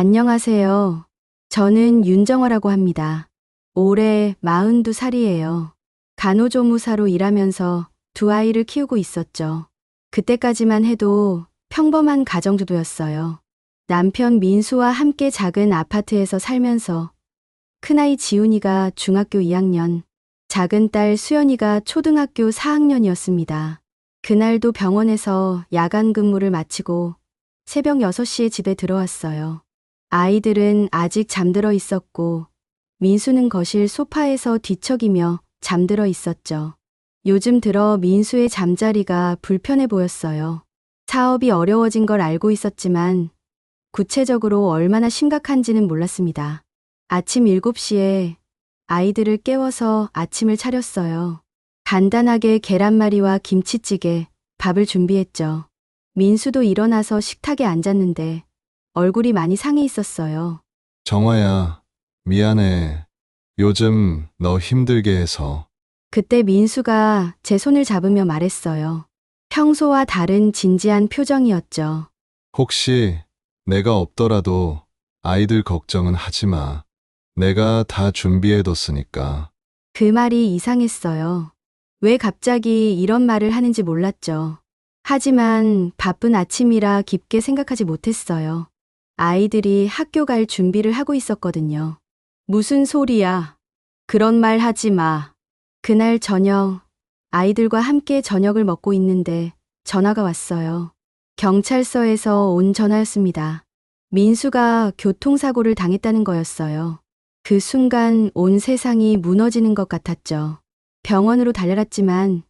안녕하세요. 저는 윤정화라고 합니다. 올해 42살이에요. 간호조무사로 일하면서 두 아이를 키우고 있었죠. 그때까지만 해도 평범한 가정주부였어요. 남편 민수와 함께 작은 아파트에서 살면서 큰아이 지훈이가 중학교 2학년, 작은 딸 수연이가 초등학교 4학년이었습니다. 그날도 병원에서 야간 근무를 마치고 새벽 6시에 집에 들어왔어요. 아이들은 아직 잠들어 있었고 민수는 거실 소파에서 뒤척이며 잠들어 있었죠. 요즘 들어 민수의 잠자리가 불편해 보였어요. 사업이 어려워진 걸 알고 있었지만 구체적으로 얼마나 심각한지는 몰랐습니다. 아침 7시에 아이들을 깨워서 아침을 차렸어요. 간단하게 계란말이와 김치찌개, 밥을 준비했죠. 민수도 일어나서 식탁에 앉았는데 얼굴이 많이 상해 있었어요. 정화야, 미안해. 요즘 너 힘들게 해서. 그때 민수가 제 손을 잡으며 말했어요. 평소와 다른 진지한 표정이었죠. 혹시 내가 없더라도 아이들 걱정은 하지 마. 내가 다 준비해뒀으니까. 그 말이 이상했어요. 왜 갑자기 이런 말을 하는지 몰랐죠. 하지만 바쁜 아침이라 깊게 생각하지 못했어요. 아이들이 학교 갈 준비를 하고 있었거든요. 무슨 소리야. 그런 말 하지 마. 그날 저녁, 아이들과 함께 저녁을 먹고 있는데 전화가 왔어요. 경찰서에서 온 전화였습니다. 민수가 교통사고를 당했다는 거였어요. 그 순간 온 세상이 무너지는 것 같았죠. 병원으로 달려갔지만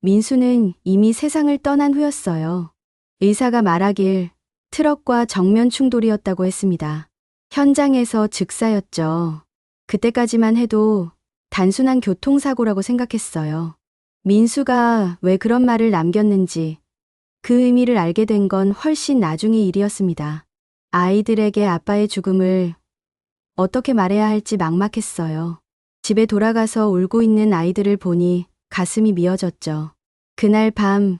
민수는 이미 세상을 떠난 후였어요. 의사가 말하길 트럭과 정면 충돌이었다고 했습니다. 현장에서 즉사였죠. 그때까지만 해도 단순한 교통사고라고 생각했어요. 민수가 왜 그런 말을 남겼는지 그 의미를 알게 된 건 훨씬 나중의 일이었습니다. 아이들에게 아빠의 죽음을 어떻게 말해야 할지 막막했어요. 집에 돌아가서 울고 있는 아이들을 보니 가슴이 미어졌죠. 그날 밤,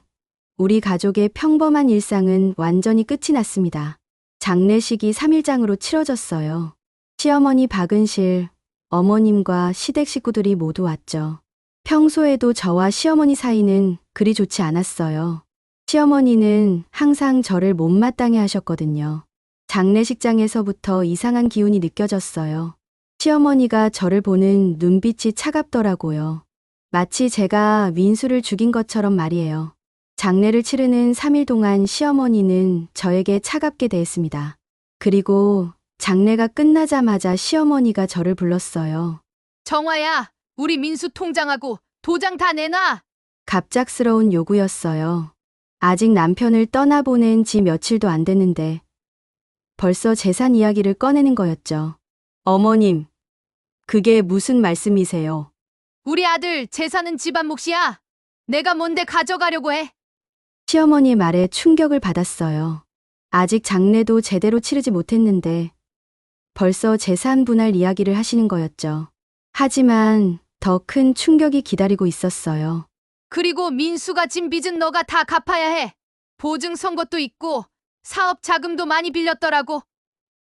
우리 가족의 평범한 일상은 완전히 끝이 났습니다. 장례식이 3일장으로 치러졌어요. 시어머니 박은실, 어머님과 시댁 식구들이 모두 왔죠. 평소에도 저와 시어머니 사이는 그리 좋지 않았어요. 시어머니는 항상 저를 못마땅해 하셨거든요. 장례식장에서부터 이상한 기운이 느껴졌어요. 시어머니가 저를 보는 눈빛이 차갑더라고요. 마치 제가 민수를 죽인 것처럼 말이에요. 장례를 치르는 3일 동안 시어머니는 저에게 차갑게 대했습니다. 그리고 장례가 끝나자마자 시어머니가 저를 불렀어요. 정화야, 우리 민수 통장하고 도장 다 내놔. 갑작스러운 요구였어요. 아직 남편을 떠나보낸 지 며칠도 안 됐는데 벌써 재산 이야기를 꺼내는 거였죠. 어머님, 그게 무슨 말씀이세요? 우리 아들 재산은 집안 몫이야. 내가 뭔데 가져가려고 해. 시어머니의 말에 충격을 받았어요. 아직 장례도 제대로 치르지 못했는데 벌써 재산 분할 이야기를 하시는 거였죠. 하지만 더 큰 충격이 기다리고 있었어요. 그리고 민수가 진 빚은 너가 다 갚아야 해. 보증 선 것도 있고 사업 자금도 많이 빌렸더라고.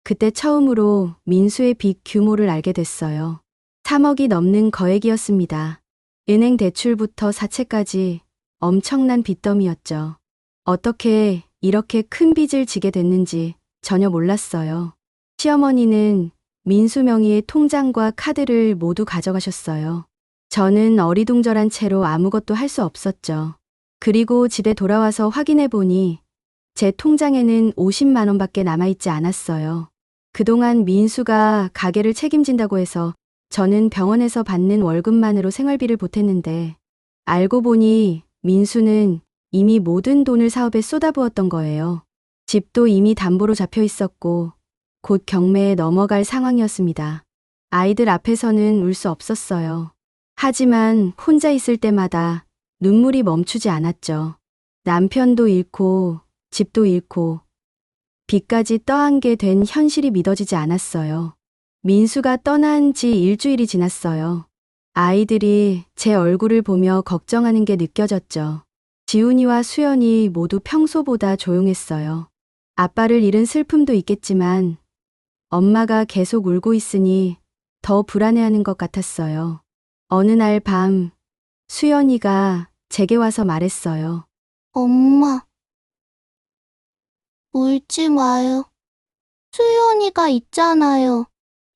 그때 처음으로 민수의 빚 규모를 알게 됐어요. 3억이 넘는 거액이었습니다. 은행 대출부터 사채까지 엄청난 빚더미였죠. 어떻게 이렇게 큰 빚을 지게 됐는지 전혀 몰랐어요. 시어머니는 민수 명의의 통장과 카드를 모두 가져가셨어요. 저는 어리둥절한 채로 아무것도 할 수 없었죠. 그리고 집에 돌아와서 확인해 보니 제 통장에는 50만 원밖에 남아있지 않았어요. 그동안 민수가 가게를 책임진다고 해서 저는 병원에서 받는 월급만으로 생활비를 보탰는데 알고 보니 민수는 이미 모든 돈을 사업에 쏟아부었던 거예요. 집도 이미 담보로 잡혀 있었고 곧 경매에 넘어갈 상황이었습니다. 아이들 앞에서는 울 수 없었어요. 하지만 혼자 있을 때마다 눈물이 멈추지 않았죠. 남편도 잃고 집도 잃고 빚까지 떠안게 된 현실이 믿어지지 않았어요. 민수가 떠난 지 일주일이 지났어요. 아이들이 제 얼굴을 보며 걱정하는 게 느껴졌죠. 지훈이와 수연이 모두 평소보다 조용했어요. 아빠를 잃은 슬픔도 있겠지만 엄마가 계속 울고 있으니 더 불안해하는 것 같았어요. 어느 날 밤, 수연이가 제게 와서 말했어요. 엄마, 울지 마요. 수연이가 있잖아요.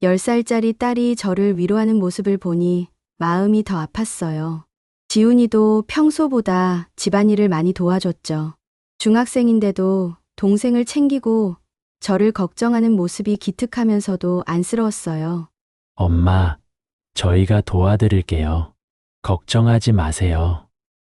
10살짜리 딸이 저를 위로하는 모습을 보니 마음이 더 아팠어요. 지훈이도 평소보다 집안일을 많이 도와줬죠. 중학생인데도 동생을 챙기고 저를 걱정하는 모습이 기특하면서도 안쓰러웠어요. 엄마, 저희가 도와드릴게요. 걱정하지 마세요.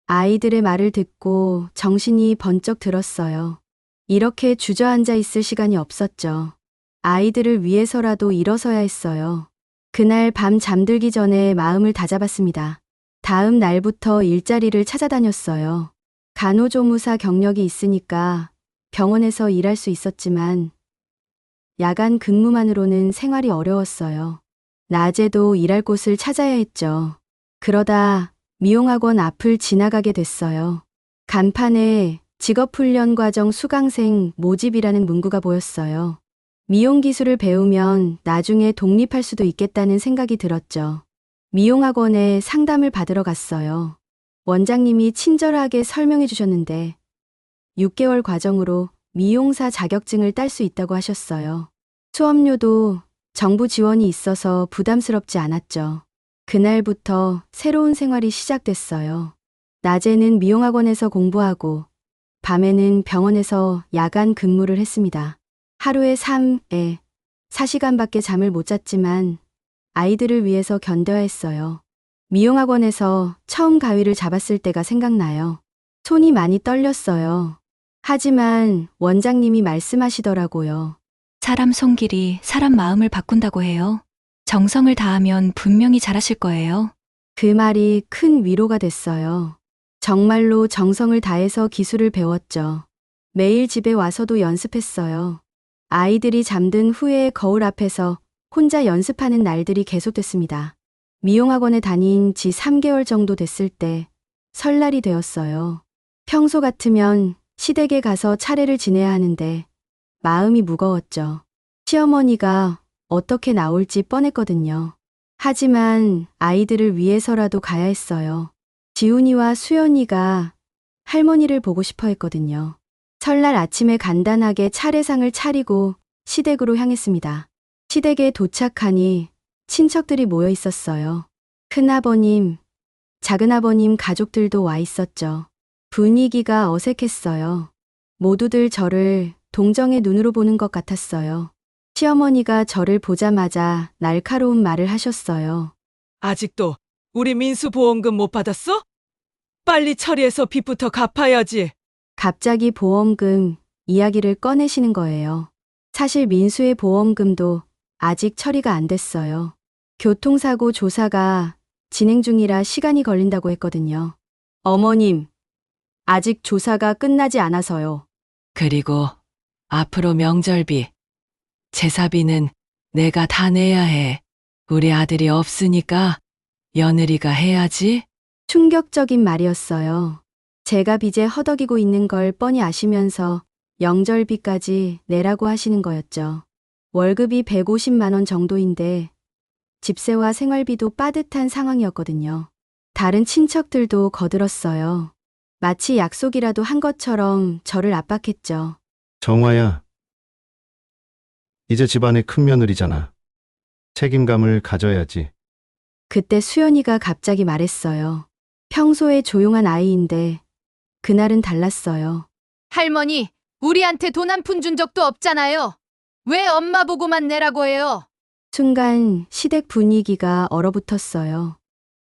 아이들의 말을 듣고 정신이 번쩍 들었어요. 이렇게 주저앉아 있을 시간이 없었죠. 아이들을 위해서라도 일어서야 했어요. 그날 밤 잠들기 전에 마음을 다잡았습니다. 다음 날부터 일자리를 찾아다녔어요. 간호조무사 경력이 있으니까 병원에서 일할 수 있었지만 야간 근무만으로는 생활이 어려웠어요. 낮에도 일할 곳을 찾아야 했죠. 그러다 미용학원 앞을 지나가게 됐어요. 간판에 직업훈련 과정 수강생 모집이라는 문구가 보였어요. 미용 기술을 배우면 나중에 독립할 수도 있겠다는 생각이 들었죠. 미용학원에 상담을 받으러 갔어요. 원장님이 친절하게 설명해 주셨는데 6개월 과정으로 미용사 자격증을 딸 수 있다고 하셨어요. 수업료도 정부 지원이 있어서 부담스럽지 않았죠. 그날부터 새로운 생활이 시작됐어요. 낮에는 미용학원에서 공부하고 밤에는 병원에서 야간 근무를 했습니다. 하루에 3에 4시간밖에 잠을 못 잤지만 아이들을 위해서 견뎌야 했어요. 미용학원에서 처음 가위를 잡았을 때가 생각나요. 손이 많이 떨렸어요. 하지만 원장님이 말씀하시더라고요. 사람 손길이 사람 마음을 바꾼다고 해요. 정성을 다하면 분명히 잘하실 거예요. 그 말이 큰 위로가 됐어요. 정말로 정성을 다해서 기술을 배웠죠. 매일 집에 와서도 연습했어요. 아이들이 잠든 후에 거울 앞에서 혼자 연습하는 날들이 계속됐습니다. 미용학원에 다닌 지 3개월 정도 됐을 때 설날이 되었어요. 평소 같으면 시댁에 가서 차례를 지내야 하는데 마음이 무거웠죠. 시어머니가 어떻게 나올지 뻔했거든요. 하지만 아이들을 위해서라도 가야 했어요. 지훈이와 수연이가 할머니를 보고 싶어 했거든요. 설날 아침에 간단하게 차례상을 차리고 시댁으로 향했습니다. 시댁에 도착하니 친척들이 모여 있었어요. 큰아버님, 작은아버님 가족들도 와 있었죠. 분위기가 어색했어요. 모두들 저를 동정의 눈으로 보는 것 같았어요. 시어머니가 저를 보자마자 날카로운 말을 하셨어요. 아직도 우리 민수 보험금 못 받았어? 빨리 처리해서 빚부터 갚아야지. 갑자기 보험금 이야기를 꺼내시는 거예요. 사실 민수의 보험금도 아직 처리가 안 됐어요. 교통사고 조사가 진행 중이라 시간이 걸린다고 했거든요. 어머님, 아직 조사가 끝나지 않아서요. 그리고 앞으로 명절비, 제사비는 내가 다 내야 해. 우리 아들이 없으니까 며느리가 해야지. 충격적인 말이었어요. 제가 빚에 허덕이고 있는 걸 뻔히 아시면서 영절비까지 내라고 하시는 거였죠. 월급이 150만 원 정도인데 집세와 생활비도 빠듯한 상황이었거든요. 다른 친척들도 거들었어요. 마치 약속이라도 한 것처럼 저를 압박했죠. 정화야, 이제 집안의 큰 며느리잖아. 책임감을 가져야지. 그때 수연이가 갑자기 말했어요. 평소에 조용한 아이인데 그날은 달랐어요. 할머니, 우리한테 돈 한 푼 준 적도 없잖아요. 왜 엄마 보고만 내라고 해요? 순간 시댁 분위기가 얼어붙었어요.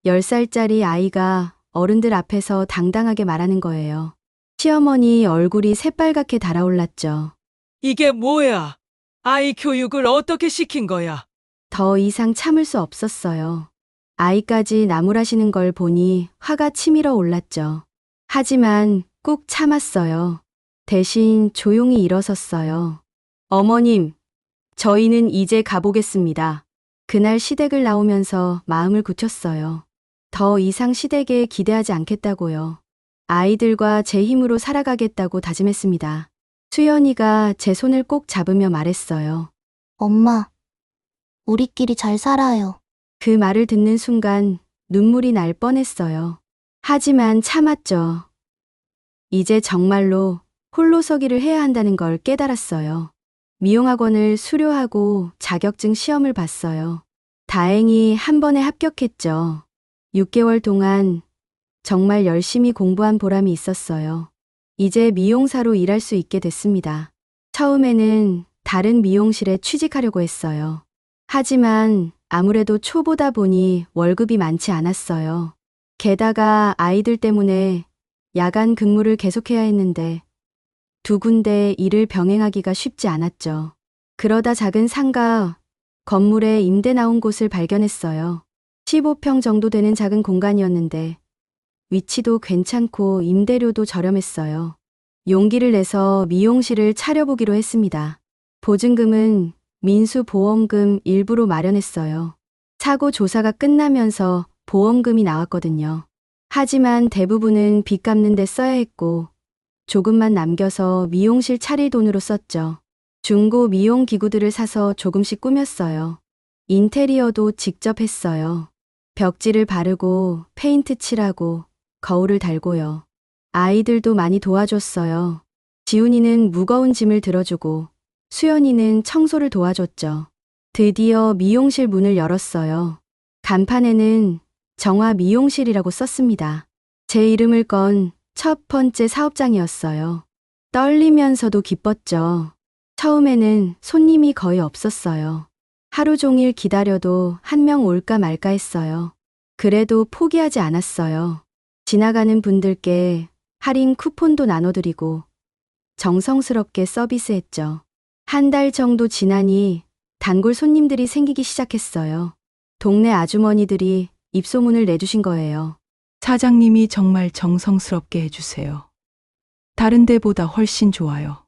10살짜리 아이가 어른들 앞에서 당당하게 말하는 거예요. 시어머니 얼굴이 새빨갛게 달아올랐죠. 이게 뭐야? 아이 교육을 어떻게 시킨 거야? 더 이상 참을 수 없었어요. 아이까지 나무라시는 걸 보니 화가 치밀어 올랐죠. 하지만 꾹 참았어요. 대신 조용히 일어섰어요. 어머님, 저희는 이제 가보겠습니다. 그날 시댁을 나오면서 마음을 굳혔어요. 더 이상 시댁에 기대하지 않겠다고요. 아이들과 제 힘으로 살아가겠다고 다짐했습니다. 수연이가 제 손을 꼭 잡으며 말했어요. 엄마, 우리끼리 잘 살아요. 그 말을 듣는 순간 눈물이 날 뻔했어요. 하지만 참았죠. 이제 정말로 홀로 서기를 해야 한다는 걸 깨달았어요. 미용학원을 수료하고 자격증 시험을 봤어요. 다행히 한 번에 합격했죠. 6개월 동안 정말 열심히 공부한 보람이 있었어요. 이제 미용사로 일할 수 있게 됐습니다. 처음에는 다른 미용실에 취직하려고 했어요. 하지만 아무래도 초보다 보니 월급이 많지 않았어요. 게다가 아이들 때문에 야간 근무를 계속해야 했는데 두 군데 일을 병행하기가 쉽지 않았죠. 그러다 작은 상가 건물에 임대 나온 곳을 발견했어요. 15평 정도 되는 작은 공간이었는데 위치도 괜찮고 임대료도 저렴했어요. 용기를 내서 미용실을 차려보기로 했습니다. 보증금은 민수보험금 일부로 마련했어요. 사고 조사가 끝나면서 보험금이 나왔거든요. 하지만 대부분은 빚 갚는 데 써야 했고 조금만 남겨서 미용실 차릴 돈으로 썼죠. 중고 미용 기구들을 사서 조금씩 꾸몄어요. 인테리어도 직접 했어요. 벽지를 바르고 페인트 칠하고 거울을 달고요. 아이들도 많이 도와줬어요. 지훈이는 무거운 짐을 들어주고 수연이는 청소를 도와줬죠. 드디어 미용실 문을 열었어요. 간판에는 정화 미용실이라고 썼습니다. 제 이름을 건 첫 번째 사업장이었어요. 떨리면서도 기뻤죠. 처음에는 손님이 거의 없었어요. 하루 종일 기다려도 한 명 올까 말까 했어요. 그래도 포기하지 않았어요. 지나가는 분들께 할인 쿠폰도 나눠드리고 정성스럽게 서비스했죠. 한 달 정도 지나니 단골 손님들이 생기기 시작했어요. 동네 아주머니들이 입소문을 내주신 거예요. 사장님이 정말 정성스럽게 해주세요. 다른 데보다 훨씬 좋아요.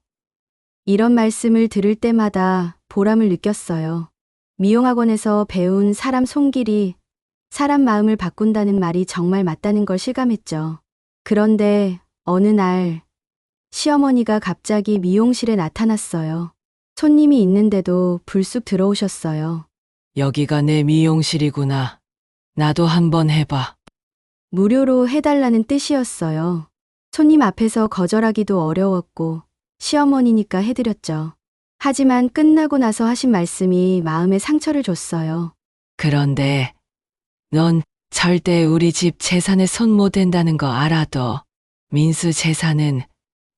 이런 말씀을 들을 때마다 보람을 느꼈어요. 미용학원에서 배운 사람 손길이 사람 마음을 바꾼다는 말이 정말 맞다는 걸 실감했죠. 그런데 어느 날 시어머니가 갑자기 미용실에 나타났어요. 손님이 있는데도 불쑥 들어오셨어요. 여기가 내 미용실이구나. 나도 한번 해봐. 무료로 해달라는 뜻이었어요. 손님 앞에서 거절하기도 어려웠고 시어머니니까 해드렸죠. 하지만 끝나고 나서 하신 말씀이 마음에 상처를 줬어요. 그런데 넌 절대 우리 집 재산에 손 못 댄다는 거 알아도 민수 재산은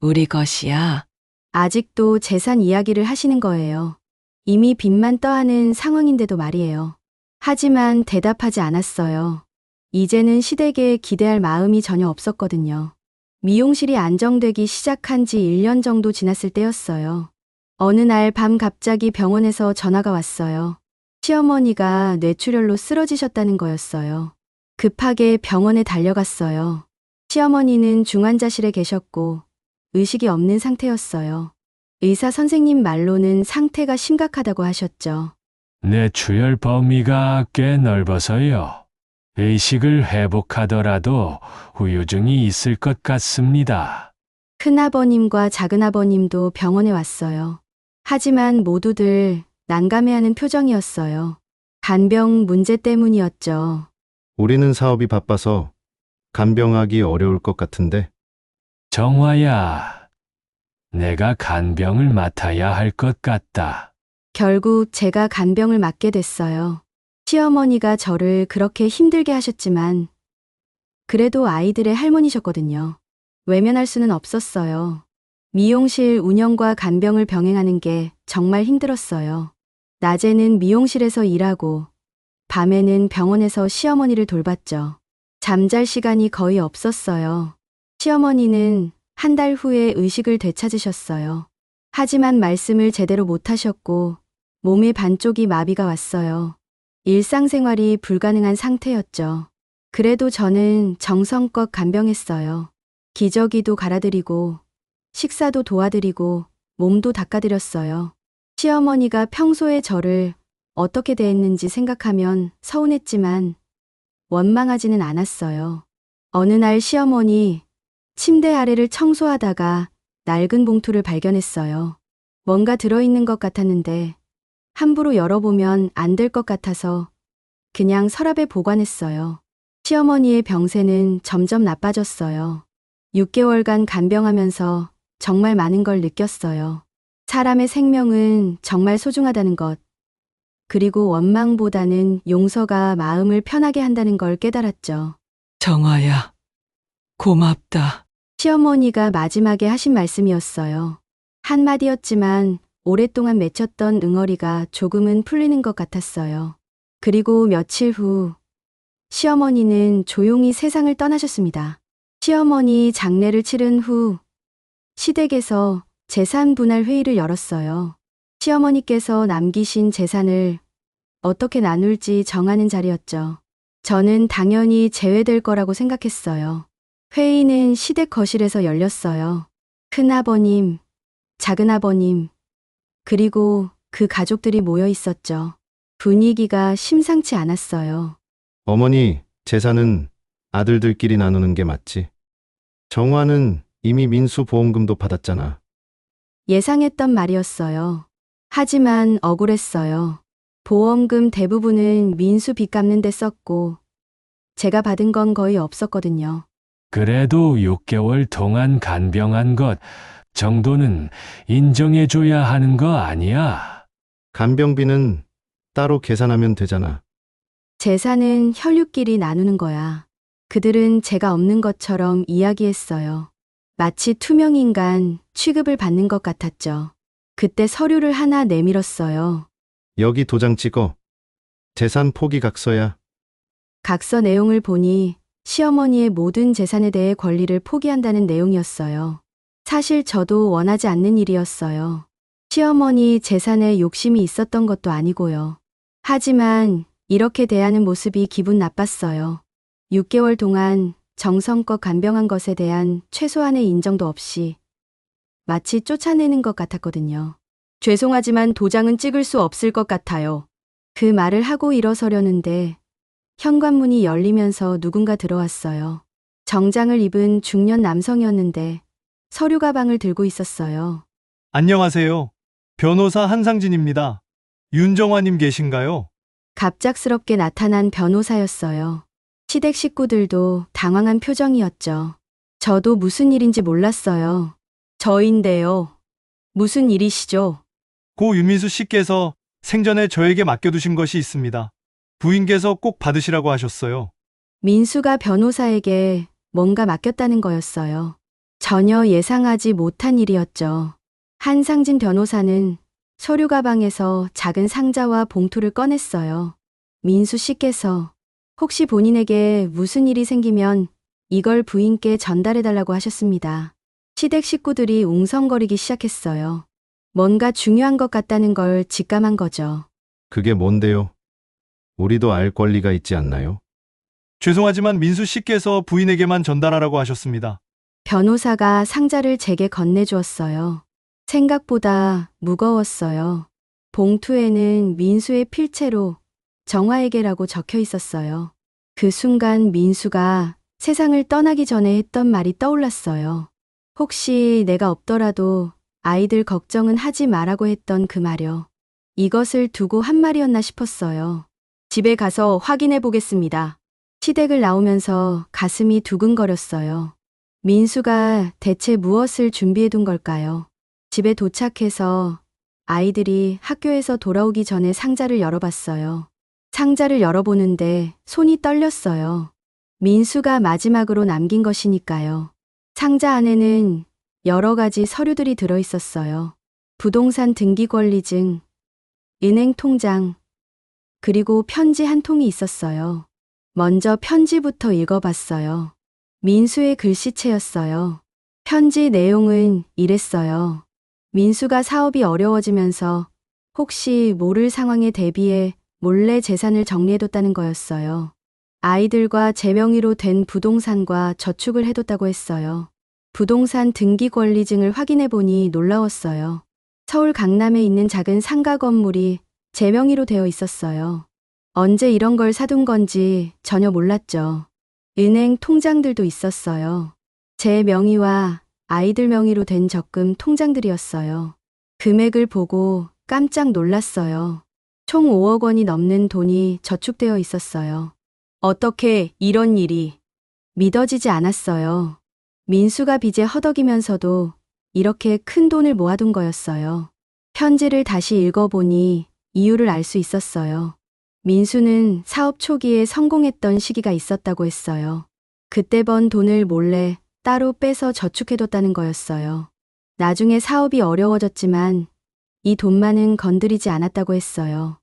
우리 것이야. 아직도 재산 이야기를 하시는 거예요. 이미 빚만 떠하는 상황인데도 말이에요. 하지만 대답하지 않았어요. 이제는 시댁에 기대할 마음이 전혀 없었거든요. 미용실이 안정되기 시작한 지 1년 정도 지났을 때였어요. 어느 날 밤 갑자기 병원에서 전화가 왔어요. 시어머니가 뇌출혈로 쓰러지셨다는 거였어요. 급하게 병원에 달려갔어요. 시어머니는 중환자실에 계셨고 의식이 없는 상태였어요. 의사 선생님 말로는 상태가 심각하다고 하셨죠. 뇌출혈 범위가 꽤 넓어서요. 의식을 회복하더라도 후유증이 있을 것 같습니다. 큰아버님과 작은아버님도 병원에 왔어요. 하지만 모두들 난감해하는 표정이었어요. 간병 문제 때문이었죠. 우리는 사업이 바빠서 간병하기 어려울 것 같은데 정화야, 내가 간병을 맡아야 할 것 같다. 결국 제가 간병을 맡게 됐어요. 시어머니가 저를 그렇게 힘들게 하셨지만 그래도 아이들의 할머니셨거든요. 외면할 수는 없었어요. 미용실 운영과 간병을 병행하는 게 정말 힘들었어요. 낮에는 미용실에서 일하고 밤에는 병원에서 시어머니를 돌봤죠. 잠잘 시간이 거의 없었어요. 시어머니는 한 달 후에 의식을 되찾으셨어요. 하지만 말씀을 제대로 못하셨고 몸의 반쪽이 마비가 왔어요. 일상생활이 불가능한 상태였죠. 그래도 저는 정성껏 간병했어요. 기저귀도 갈아드리고 식사도 도와드리고 몸도 닦아드렸어요. 시어머니가 평소에 저를 어떻게 대했는지 생각하면 서운했지만 원망하지는 않았어요. 어느 날 시어머니 침대 아래를 청소하다가 낡은 봉투를 발견했어요. 뭔가 들어있는 것 같았는데 함부로 열어보면 안 될 것 같아서 그냥 서랍에 보관했어요. 시어머니의 병세는 점점 나빠졌어요. 6개월간 간병하면서 정말 많은 걸 느꼈어요. 사람의 생명은 정말 소중하다는 것. 그리고 원망보다는 용서가 마음을 편하게 한다는 걸 깨달았죠. 정화야, 고맙다. 시어머니가 마지막에 하신 말씀이었어요. 한마디였지만 오랫동안 맺혔던 응어리가 조금은 풀리는 것 같았어요. 그리고 며칠 후 시어머니는 조용히 세상을 떠나셨습니다. 시어머니 장례를 치른 후 시댁에서 재산 분할 회의를 열었어요. 시어머니께서 남기신 재산을 어떻게 나눌지 정하는 자리였죠. 저는 당연히 제외될 거라고 생각했어요. 회의는 시댁 거실에서 열렸어요. 큰아버님, 작은아버님, 그리고 그 가족들이 모여 있었죠. 분위기가 심상치 않았어요. 어머니, 재산은 아들들끼리 나누는 게 맞지. 정화는 이미 민수 보험금도 받았잖아. 예상했던 말이었어요. 하지만 억울했어요. 보험금 대부분은 민수 빚 갚는 데 썼고, 제가 받은 건 거의 없었거든요. 그래도 6개월 동안 간병한 것 정도는 인정해줘야 하는 거 아니야? 간병비는 따로 계산하면 되잖아. 재산은 혈육끼리 나누는 거야. 그들은 제가 없는 것처럼 이야기했어요. 마치 투명인간 취급을 받는 것 같았죠. 그때 서류를 하나 내밀었어요. 여기 도장 찍어. 재산 포기 각서야. 각서 내용을 보니 시어머니의 모든 재산에 대해 권리를 포기한다는 내용이었어요. 사실 저도 원하지 않는 일이었어요. 시어머니 재산에 욕심이 있었던 것도 아니고요. 하지만 이렇게 대하는 모습이 기분 나빴어요. 6개월 동안 정성껏 간병한 것에 대한 최소한의 인정도 없이 마치 쫓아내는 것 같았거든요. 죄송하지만 도장은 찍을 수 없을 것 같아요. 그 말을 하고 일어서려는데 현관문이 열리면서 누군가 들어왔어요. 정장을 입은 중년 남성이었는데 서류 가방을 들고 있었어요. 안녕하세요. 변호사 한상진입니다. 윤정화님 계신가요? 갑작스럽게 나타난 변호사였어요. 시댁 식구들도 당황한 표정이었죠. 저도 무슨 일인지 몰랐어요. 저인데요. 무슨 일이시죠? 고 윤민수 씨께서 생전에 저에게 맡겨두신 것이 있습니다. 부인께서 꼭 받으시라고 하셨어요. 민수가 변호사에게 뭔가 맡겼다는 거였어요. 전혀 예상하지 못한 일이었죠. 한상진 변호사는 서류 가방에서 작은 상자와 봉투를 꺼냈어요. 민수 씨께서 혹시 본인에게 무슨 일이 생기면 이걸 부인께 전달해달라고 하셨습니다. 시댁 식구들이 웅성거리기 시작했어요. 뭔가 중요한 것 같다는 걸 직감한 거죠. 그게 뭔데요? 우리도 알 권리가 있지 않나요? 죄송하지만 민수 씨께서 부인에게만 전달하라고 하셨습니다. 변호사가 상자를 제게 건네주었어요. 생각보다 무거웠어요. 봉투에는 민수의 필체로 정화에게라고 적혀 있었어요. 그 순간 민수가 세상을 떠나기 전에 했던 말이 떠올랐어요. 혹시 내가 없더라도 아이들 걱정은 하지 말라고 했던 그 말이요. 이것을 두고 한 말이었나 싶었어요. 집에 가서 확인해 보겠습니다. 시댁을 나오면서 가슴이 두근거렸어요. 민수가 대체 무엇을 준비해 둔 걸까요? 집에 도착해서 아이들이 학교에서 돌아오기 전에 상자를 열어봤어요. 상자를 열어보는데 손이 떨렸어요. 민수가 마지막으로 남긴 것이니까요. 상자 안에는 여러 가지 서류들이 들어 있었어요. 부동산 등기 권리증, 은행 통장, 그리고 편지 한 통이 있었어요. 먼저 편지부터 읽어봤어요. 민수의 글씨체였어요. 편지 내용은 이랬어요. 민수가 사업이 어려워지면서 혹시 모를 상황에 대비해 몰래 재산을 정리해뒀다는 거였어요. 아이들과 제 명의로 된 부동산과 저축을 해뒀다고 했어요. 부동산 등기 권리증을 확인해 보니 놀라웠어요. 서울 강남에 있는 작은 상가 건물이 제 명의로 되어 있었어요. 언제 이런 걸 사둔 건지 전혀 몰랐죠. 은행 통장들도 있었어요. 제 명의와 아이들 명의로 된 적금 통장들이었어요. 금액을 보고 깜짝 놀랐어요. 총 5억 원이 넘는 돈이 저축되어 있었어요. 어떻게 이런 일이 믿어지지 않았어요. 민수가 빚에 허덕이면서도 이렇게 큰 돈을 모아둔 거였어요. 편지를 다시 읽어보니 이유를 알 수 있었어요. 민수는 사업 초기에 성공했던 시기가 있었다고 했어요. 그때 번 돈을 몰래 따로 빼서 저축해뒀다는 거였어요. 나중에 사업이 어려워졌지만 이 돈만은 건드리지 않았다고 했어요.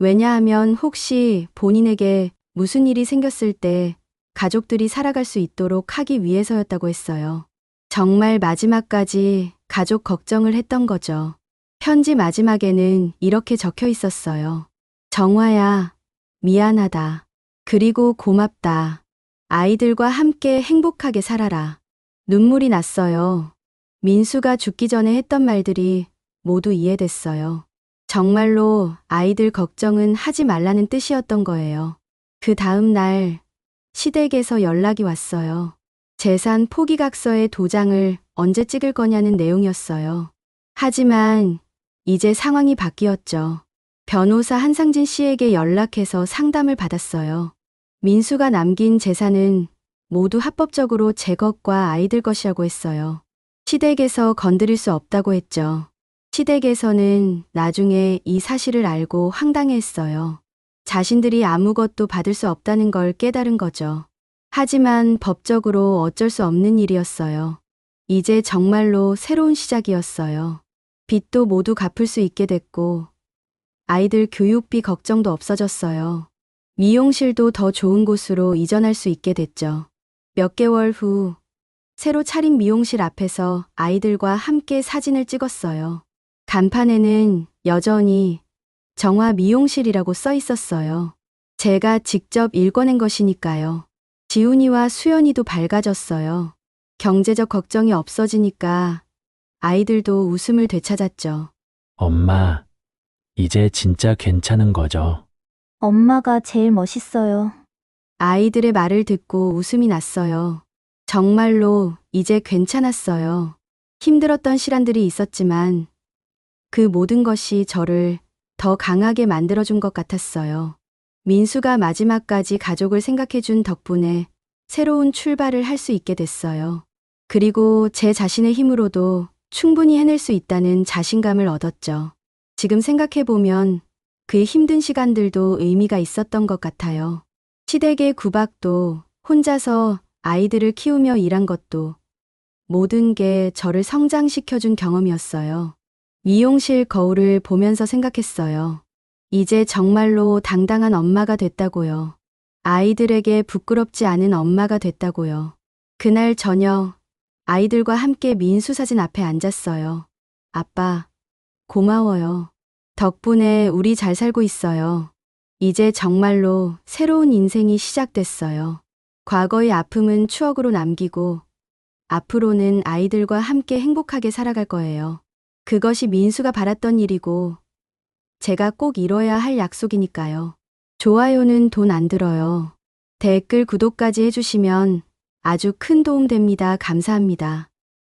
왜냐하면 혹시 본인에게 무슨 일이 생겼을 때 가족들이 살아갈 수 있도록 하기 위해서였다고 했어요. 정말 마지막까지 가족 걱정을 했던 거죠. 편지 마지막에는 이렇게 적혀 있었어요. 정화야, 미안하다. 그리고 고맙다. 아이들과 함께 행복하게 살아라. 눈물이 났어요. 민수가 죽기 전에 했던 말들이 모두 이해됐어요. 정말로 아이들 걱정은 하지 말라는 뜻이었던 거예요. 그 다음 날 시댁에서 연락이 왔어요. 재산 포기각서의 도장을 언제 찍을 거냐는 내용이었어요. 하지만 이제 상황이 바뀌었죠. 변호사 한상진 씨에게 연락해서 상담을 받았어요. 민수가 남긴 재산은 모두 합법적으로 제 것과 아이들 것이라고 했어요. 시댁에서 건드릴 수 없다고 했죠. 시댁에서는 나중에 이 사실을 알고 황당해했어요. 자신들이 아무것도 받을 수 없다는 걸 깨달은 거죠. 하지만 법적으로 어쩔 수 없는 일이었어요. 이제 정말로 새로운 시작이었어요. 빚도 모두 갚을 수 있게 됐고, 아이들 교육비 걱정도 없어졌어요. 미용실도 더 좋은 곳으로 이전할 수 있게 됐죠. 몇 개월 후, 새로 차린 미용실 앞에서 아이들과 함께 사진을 찍었어요. 간판에는 여전히 정화 미용실이라고 써 있었어요. 제가 직접 읽어낸 것이니까요. 지훈이와 수연이도 밝아졌어요. 경제적 걱정이 없어지니까 아이들도 웃음을 되찾았죠. 엄마, 이제 진짜 괜찮은 거죠? 엄마가 제일 멋있어요. 아이들의 말을 듣고 웃음이 났어요. 정말로 이제 괜찮았어요. 힘들었던 시간들이 있었지만 그 모든 것이 저를 더 강하게 만들어준 것 같았어요. 민수가 마지막까지 가족을 생각해준 덕분에 새로운 출발을 할 수 있게 됐어요. 그리고 제 자신의 힘으로도 충분히 해낼 수 있다는 자신감을 얻었죠. 지금 생각해보면 그의 힘든 시간들도 의미가 있었던 것 같아요. 시댁의 구박도 혼자서 아이들을 키우며 일한 것도 모든 게 저를 성장시켜준 경험이었어요. 미용실 거울을 보면서 생각했어요. 이제 정말로 당당한 엄마가 됐다고요. 아이들에게 부끄럽지 않은 엄마가 됐다고요. 그날 저녁 아이들과 함께 민수 사진 앞에 앉았어요. 아빠, 고마워요. 덕분에 우리 잘 살고 있어요. 이제 정말로 새로운 인생이 시작됐어요. 과거의 아픔은 추억으로 남기고 앞으로는 아이들과 함께 행복하게 살아갈 거예요. 그것이 민수가 바랐던 일이고 제가 꼭 이뤄야 할 약속이니까요. 좋아요는 돈 안 들어요. 댓글 구독까지 해주시면 아주 큰 도움 됩니다. 감사합니다.